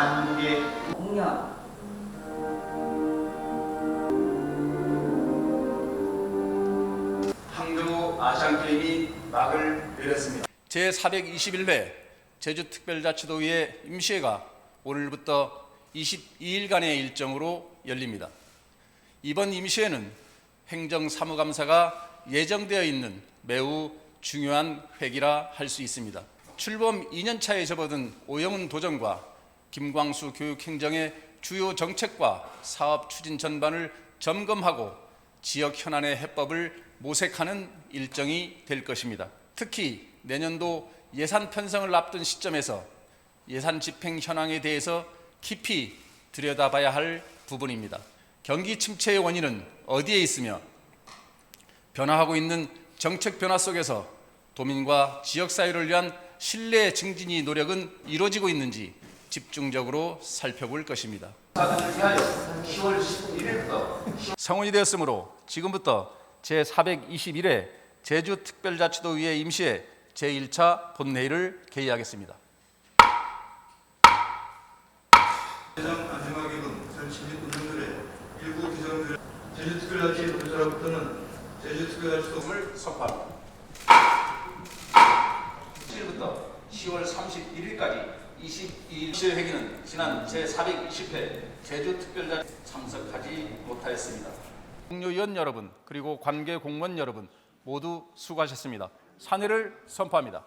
누구냐? 항저우 아시안게임이 막을 내렸습니다. 제421회 제주특별자치도의회 임시회가 오늘부터 22일간의 일정으로 열립니다. 이번 임시회는 행정사무감사가 예정되어 있는 매우 중요한 회기라 할 수 있습니다. 출범 2년 차에 접어든 오영훈 도정과 김광수 교육행정의 주요 정책과 사업 추진 전반을 점검하고 지역 현안의 해법을 모색하는 일정이 될 것입니다. 특히 내년도 예산 편성을 앞둔 시점에서 예산 집행 현황에 대해서 깊이 들여다봐야 할 부분입니다. 경기 침체의 원인은 어디에 있으며 변화하고 있는 정책 변화 속에서 도민과 지역 사회를 위한 신뢰 증진이 노력은 이루어지고 있는지 집중적으로 살펴볼 것입니다. 성원이 되었으므로 지금부터 제421회 제주특별자치도의회 임시회 제1차 본회의를 개의하겠습니다. 대장 안정화기금 전시및 운영들의 일부 규정들 제주특별자치 도지사로부터는 제주특별자치도 을 선포합니다. 7일부터 10월 31일까지 22일 시회 회기는 지난 제420회 제주특별자 참석하지 못하였습니다. 동료위원 여러분 그리고 관계 공무원 여러분 모두 수고하셨습니다. 사내를 선포합니다.